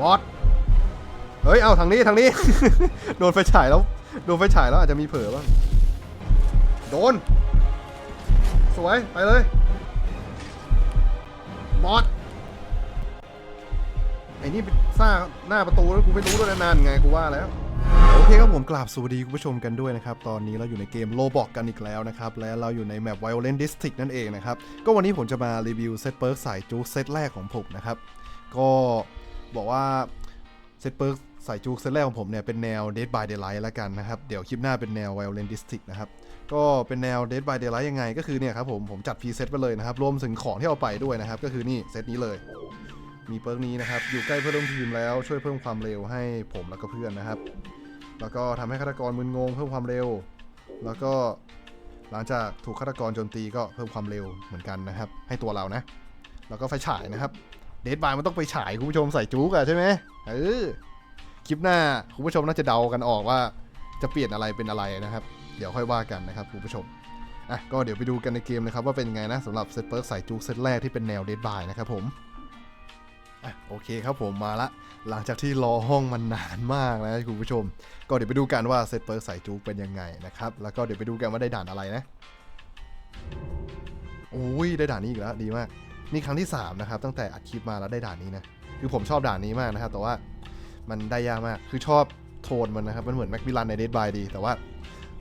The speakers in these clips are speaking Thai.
บอสเฮ้ยเอาทางนี้ทางนี้ โดนไฟฉายแล้วโดนไฟฉายแล้วอาจจะมีเผลอบ้างโดน สวยไปเลยบอสไอ้นี่เป็นซ่าหน้าประตูแล้วกูไม่รู้ด้วยนะนานไงกูว่าแล้วโอเคครับผมกราบสวัสดีคุณผู้ชมกันด้วยนะครับ ตอนนี้เราอยู่ในเกมโลบอกกันอีกแล้วนะครับ และเราอยู่ในแมป Violent District นั่นเองนะครับ ก็วันนี้ผมจะมารีวิวเซตเปิร์กสายจูเซตแรกของผมนะครับ ก็ ว่าเซตเปิร์กสายจูกเซตแรกของผมเนี่ยเป็นแนว Dead by Daylight แล้วกันนะครับ เดี๋ยวคลิปหน้าเป็นแนว Violent District นะครับ ก็เป็นแนว Dead by Daylight ยังไง ก็คือเนี่ยครับผม ผมจัดพรีเซตไปเลยนะครับ รวมถึงของที่เอาไปด้วยนะครับ ก็คือนี่เซตนี้เลย มีเปิร์กนี้นะครับ อยู่ใกล้เพื่อนร่วมทีมแล้วช่วยเพิ่มความเร็วให้ผมแล้วก็เพื่อนนะครับ แล้วก็ทำให้ฆาตกรมึนงงเพิ่มความเร็ว แล้วก็หลังจากถูกฆาตกรโจมตีก็เพิ่มความเร็วเหมือนกันนะครับ ให้ตัวเรานะ แล้วก็ไฟฉายนะครับ เดดบายมันต้องไปฉายคุณผู้ชมใส่จุกอะใช่ไหมเออคลิปหน้าคุณผู้ชมน่าจะเดากันออกว่าจะเปลี่ยนอะไรเป็นอะไรนะครับ เดี๋ยวค่อยว่ากันนะครับคุณผู้ชมอะก็เดี๋ยวไปดูกันในเกมนะครับว่าเป็นยังไงนะสำหรับเซตเปิร์กใส่จุกเซตแรกที่เป็นแนวเดดบายนะครับผมอะโอเคครับผมมาละ หลังจากที่รอห้องมันนานมากนะคุณผู้ชม ก็เดี๋ยวไปดูกันว่าเซตเปิร์กใส่จูกเป็นยังไงนะครับแล้วก็เดี๋ยวไปดูกันว่าได้ด่านอะไรนะโอ้ยได้ด่านนี้อีกแล้วดีมาก นี่ครั้งที่3นะครับตั้งแต่อัดคลิปมาแล้วได้ด่านนี้นะคือผมชอบด่านนี้มากนะครับ แต่ว่ามันได้ยากมากคือชอบโทนมันนะครับ มันเหมือนแม็กมิลันในเดดบายดี แต่ว่า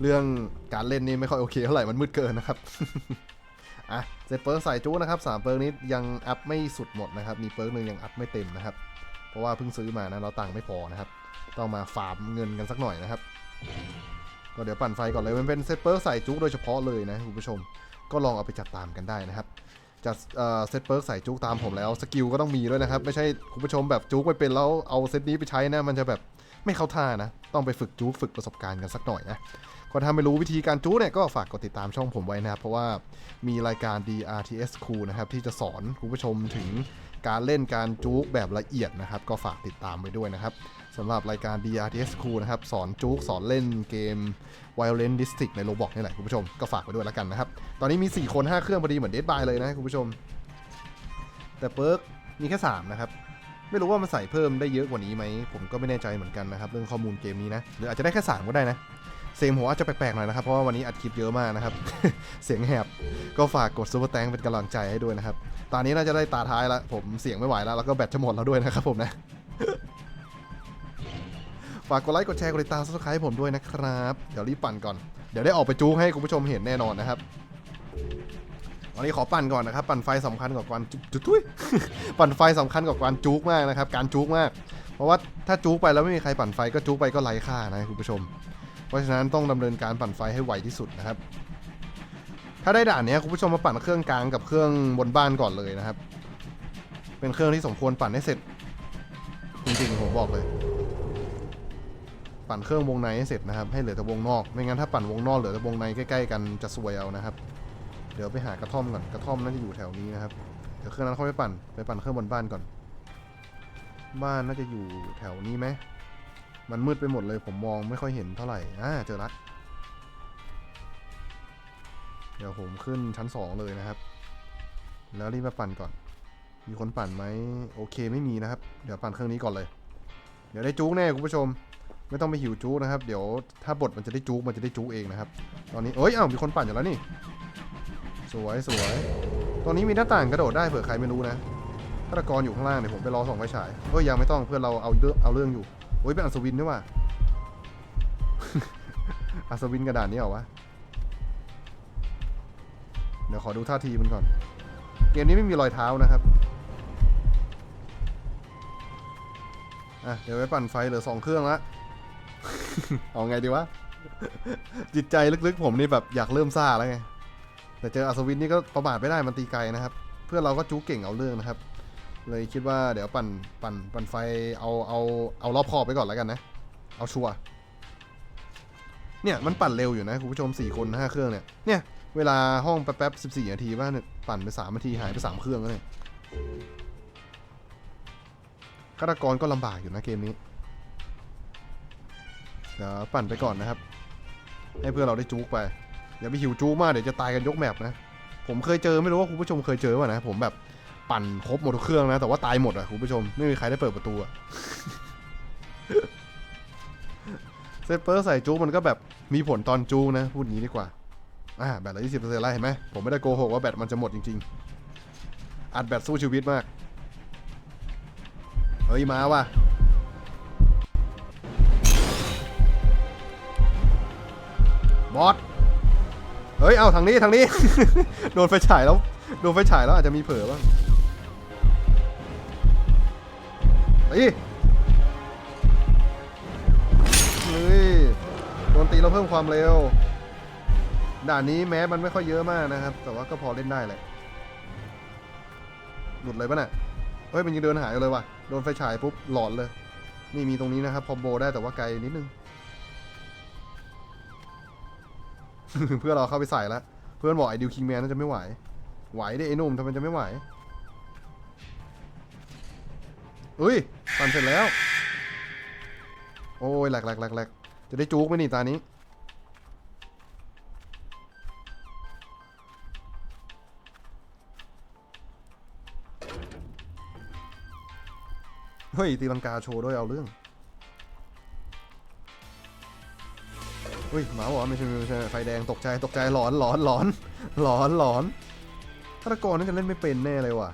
เรื่องการเล่นนี่ไม่ค่อยโอเคเท่าไหร่มันมืดเกินนะครับอะเซตเปิร์กใส่จู้นะครับสามเปิร์กนี้ยังอัพไม่สุดหมดนะครับ มีเปิร์กหนึ่งยังอัพไม่เต็มนะครับ เพราะว่าเพิ่งซื้อมานะเราตังค์ไม่พอนะครับ ต้องมาฟามเงินกันสักหน่อยนะครับ ก็เดี๋ยวปั่นไฟก่อนเลยมันเป็นเซตเปิร์กใส่จุกโดยเฉพาะเลยนะคุณผู้ชม ก็ลองเอาไปจัดตามกันได้นะครับ จัดเอ่อเซตเปิร์กใส่จุกตามผมแล้วสกิลก็ต้องมีด้วยนะครับ ไม่ใช่คุณผู้ชมแบบจุกไปเป็นแล้วเอาเซตนี้ไปใช้นะ มันจะแบบไม่เข้าท่านะ ต้องไปฝึกจุกฝึกประสบการณ์กันสักหน่อยนะก็ถ้าไม่รู้วิธีการจุกเนี่ยก็ฝากกดติดตามช่องผมไว้นะครับ เพราะว่ามีรายการ DRTS Cool นะครับที่จะสอนคุณผู้ชมถึงการเล่นการจู๊กแบบละเอียดนะครับ ก็ฝากติดตามไปด้วยนะครับ สำหรับรายการ DRTS Cool นะครับ สอนจู๊กสอนเล่นเกม Violent District ในโ o บอกนี่แหละคุณผู้ชม ก็ฝากไปด้วยแล้วกันนะครับ ตอนนี้มี 4 คน 5 เครื่องพอดีเหมือน Dead by เลยนะคุณผู้ชม แต่เปิร์กมีแค่ 3 นะครับ ไม่รู้ว่ามันใส่เพิ่มได้เยอะกว่านี้ไหม ผมก็ไม่แน่ใจเหมือนกันนะครับ เรื่องข้อมูลเกมนี้นะ หรืออาจจะได้แค่ 3 ก็ได้นะเสียงผมอาจจะแปลกๆหน่อยนะครับ เพราะว่าวันนี้อัดคลิปเยอะมากนะครับ เสียงแหบ ก็ฝากกดซูเปอร์แตงเป็นกำลังใจให้ด้วยนะครับ ตอนนี้น่าจะได้ตาท้ายล้วผมเสียงไม่ไหวแล้ว แล้วก็แบตจะหมดแล้วด้วยนะครับผมนะ ฝากกดไลค์กดแชร์กดติดตามซับสไครต์ให้ผมด้วยนะครับ เดี๋ยวรีบปั่นก่อน เดี๋ยวได้ออกไปจู๊กให้คุณผู้ชมเห็นแน่นอนนะครับตอนนี้ขอปั่นก่อนนะครับ ปั่นไฟสำคัญกว่าการจุจุทุยปั่นไฟสำคัญกว่าการจู๊กมากนะครับ การจู๊กมาก เพราะว่าถ้าจู๊กไปแล้วไม่มีใครปั่นไฟก็จู๊กไปก็ไร้ค่านะคุณผู้ชม เพราะฉะนั้นต้องดำเนินการปั่นไฟให้ไวที่สุดนะครับ ถ้าได้ด่านนี้คุณผู้ชมมาปั่นเครื่องกลางกับเครื่องบนบ้านก่อนเลยนะครับ เป็นเครื่องที่สมควรปั่นให้เสร็จ จริงๆผมบอกเลย ปั่นเครื่องวงในให้เสร็จนะครับให้เหลือแต่วงนอก ไม่งั้นถ้าปั่นวงนอกเหลือแต่วงในใกล้ๆกันจะซวยเอานะครับ เดี๋ยวไปหากระท่อมก่อนกระท่อมน่าจะอยู่แถวนี้นะครับเดี๋ยวเครื่องนั้นค่อยไปปั่นไปปั่นเครื่องบนบ้านก่อน บ้านน่าจะอยู่แถวนี้ไหมมันมืดไปหมดเลยผมมองไม่ค่อยเห็นเท่าไหร่อ่าเจอละเดี๋ยวผมขึ้นชั้นสองเลยนะครับ แล้วรีบมาปั่นก่อน มีคนปั่นไหมโอเคไม่มีนะครับ เดี๋ยวปั่นเครื่องนี้ก่อนเลย เดี๋ยวได้จุกแน่คุณผู้ชม ไม่ต้องไปหิวจุกนะครับ เดี๋ยวถ้าบทมันจะได้จุกมันจะได้จุกเองนะครับ ตอนนี้เอ้ยอ้าวมีคนปั่นอยู่แล้วนี่ สวยสวยตอนนี้มีหน้าต่างกระโดดได้เผื่อใครไม่รู้นะฆาตกรอยู่ข้างล่างเดี๋ยวผมไปรอส่องไฟฉายเอ้ยยังไม่ต้องเพื่อนเราเอาเรื่องเอาเรื่องอยู่โอ้ยเป็นอัศวินด้วยว่ะอัศวินกระดานนี้เหรอวะเดี๋ยวขอดูท่าทีมันก่อน เกมนี้ไม่มีรอยเท้านะครับอะเดี๋ยวไปปั่นไฟเหลือสองเครื่องละ เอาไงดีวะ จิตใจลึกๆ ผมนี่แบบอยากเริ่มซ่าแล้วไง แต่เจออัศวินนี่ก็ประมาทไม่ได้มันตีไกลนะครับ เพื่อนเราก็จู้เก่งเอาเรื่องนะครับ เลยคิดว่าเดี๋ยวปั่นปั่นปั่นไฟเอาเอาเอารอบขอบไปก่อนแล้วกันนะ เอาชัวร์เนี่ยมันปั่นเร็วอยู่นะคุณผู้ชม 4 คน 5 เครื่องเนี่ย เนี่ยเวลาห้องแป๊บๆ14 นาทีบ้าเนี่ยปั่นไป3นาทีหายไป 3 เครื่องแล้วเนี่ยฆาตกรก็ลำบากอยู่นะเกมนี้ เดี๋ยวปั่นไปก่อนนะครับ ให้เพื่อนเราได้จู๊กไปอย่าไปหิวจู๊กมากเดี๋ยวจะตายกันยกแมปนะ ผมเคยเจอไม่รู้ว่าคุณผู้ชมเคยเจอป่ะนะ ผมแบบปั่นครบหมดทุกเครื่องนะแต่ว่าตายหมดอะคุณผู้ชมไม่มีใครได้เปิดประตูอะเซตเปอร์ใส่จูมันก็แบบมีผลตอนจูนะ พูดงี้ดีกว่าอ่าแบตละยี่สิบเปอร์เซ็นต์แล้วเห็นไหมผมไม่ได้โกหกว่าแบตมันจะหมดจริงๆอัดแบตสู้ชีวิตมาก เฮ้ยมาว่ะ บอสเฮ้ย เอาทางนี้ทางนี้ โดนไฟฉายแล้ว โดนไฟฉายแล้วอาจจะมีเผลอบ้างตีเฮ้ย โดนตีเราเพิ่มความเร็ว ด่านนี้แม้มันไม่ค่อยเยอะมากนะครับ แต่ว่าก็พอเล่นได้แหละ หลุดเลยปะน่ะเฮ้ย มันยังเดินหายเลยว่ะ โดนไฟฉายปุ๊บหลอนเลย นี่มีตรงนี้นะครับคอมโบได้แต่ว่าไกลนิดนึง เพื่อนเราเข้าไปใส่แล้ว เพื่อนบอกไอ้ดิวคิงแมนน่าจะไม่ไหว ไหวดิไอ้นุ่มทำไมจะไม่ไหวเฮ้ยปั่นเสร็จแล้ว โอ้ยแหลกแหลกแหลกแหลกจะได้จูกไหมนี่ตานี้เฮ้ยตีลังกาโชว์ด้วยเอาเรื่อง เฮ้ยหมาบอกว่าไม่ใช่ไม่ใช่ไฟแดงตกใจตกใจหลอนหลอนหลอนหลอนหลอนฆาตกรน่าจะเล่นไม่เป็นแน่เลยว่ะ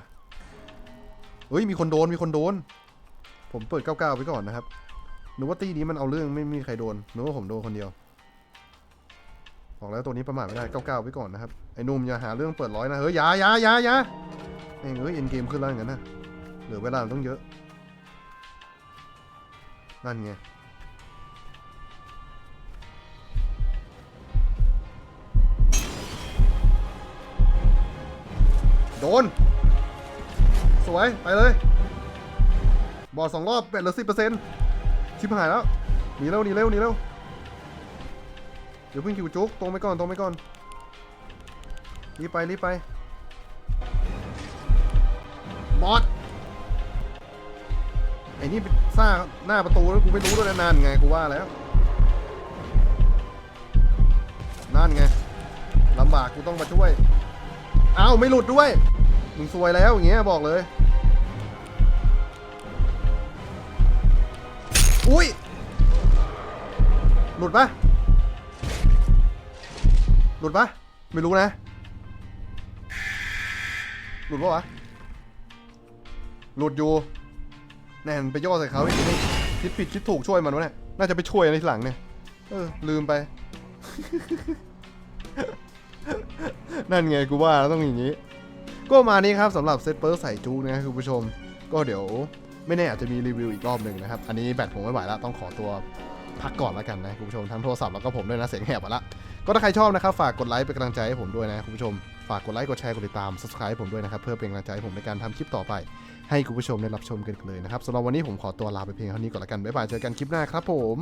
เฮ้ยมีคนโดนมีคนโดน ผมเปิดเก้าเก้าไปก่อนนะครับหนึกว่าตีนี้มันเอาเรื่องไม่มีใครโดนหนึกว่าผมโดนคนเดียวบอกแล้วตัวนี้ประมาทไม่ได้เก้าเก้าไปก่อนนะครับไอ้นุ่มอย่าหาเรื่องเปิดร้อยนะเฮ้ยอย่าอย่าอย่าอย่าเอ้ยเอ้ยเอ็นเกมขึ้นแล้วอย่างนั้นนะเหลือเวลาต้องเยอะนั่นไง น สวย ไปเลย บอดสองรอบเป็ดเหลือสิบเปอร์เซ็นต์ชิบหายแล้ว หนีเร็วหนีเร็วหนีเร็ว เดี๋ยวเพิ่งคิวจุกตรงไปก่อนตรงไปก่อน รีบไปรีบไป บอสไอ้นี่ซ่าหน้าประตูแล้วกูไม่รู้ด้วยนะนานไงกูว่าแล้วนั่นไงลำบากกูต้องมาช่วยอ้าวไม่หลุดด้วย มึงซวยแล้วอย่างเงี้ยบอกเลย อุ้ย หลุดปะหลุดปะไม่รู้นะ หลุดปะวะ หลุดอยู่แน่นไปย่อใส่เขาอีกนี่คิดผิดคิดถูกช่วยมันวะเนี่ย น่าจะไปช่วยในทีหลังเนี่ย เออ ลืมไป นั่นไงกูว่าแล้วต้องอย่างนี้ ก็ประมาณนี้ครับสำหรับเซตเปิร์ใส่จูนะครับคุณผู้ชม ก็เดี๋ยวไม่แน่อาจจะมีรีวิวอีกรอบหนึ่งนะครับ อันนี้แบตผมไม่ไหวแล้วต้องขอตัวพักก่อนแล้วกันนะคุณผู้ชมทั้งโทรศัพท์แล้วก็ผมด้วยนะเสียงแหบหมดละก็ถ้าใครชอบนะครับฝากกดไลค์เป็นกำลังใจให้ผมด้วยนะคุณผู้ชมฝากกดไลค์กดแชร์กดติดตาม subscribe ผมด้วยนะครับเพื่อเป็นกำลังใจให้ผมในการทำคลิปต่อไป ให้คุณผู้ชมได้รับชมกันเลยนะครับสำหรับวันนี้ผมขอตัวลาไปเพียงเท่านี้ก่อนละกันบ๊ายบายเจอกันคลิปหน้าครับผม